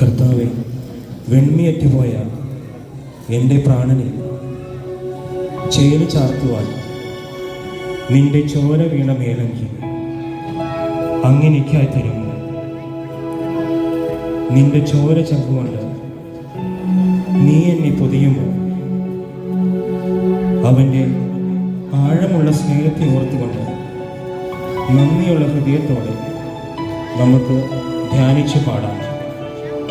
കർത്താവെ വെണ്മിയറ്റുപോയ എന്റെ പ്രാണനെ ചേൽ ചാർത്തുവാൻ നിന്റെ ചോര വീണ മേലങ്കി അങ്ങനെക്കായി തരുന്നു നിന്റെ ചോര ചങ്കുകൊണ്ട് നീ എന്നെ പൊതിയുമ്പോൾ അവന്റെ ആഴമുള്ള സ്നേഹത്തെ ഓർത്തുകൊണ്ട് നന്ദിയുള്ള ഹൃദയത്തോടെ നമുക്ക് ധ്യാനിച്ച് പാടാം.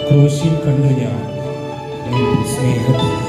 ക്രൂശിൽ കണ്ടു ഞാൻ സ്നേഹത്തിൽ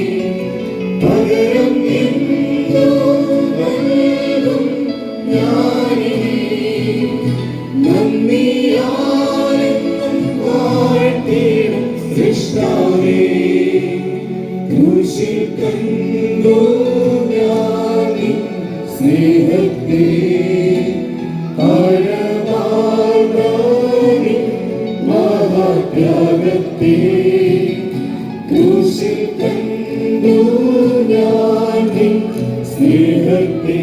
സ്നേഹത്തെ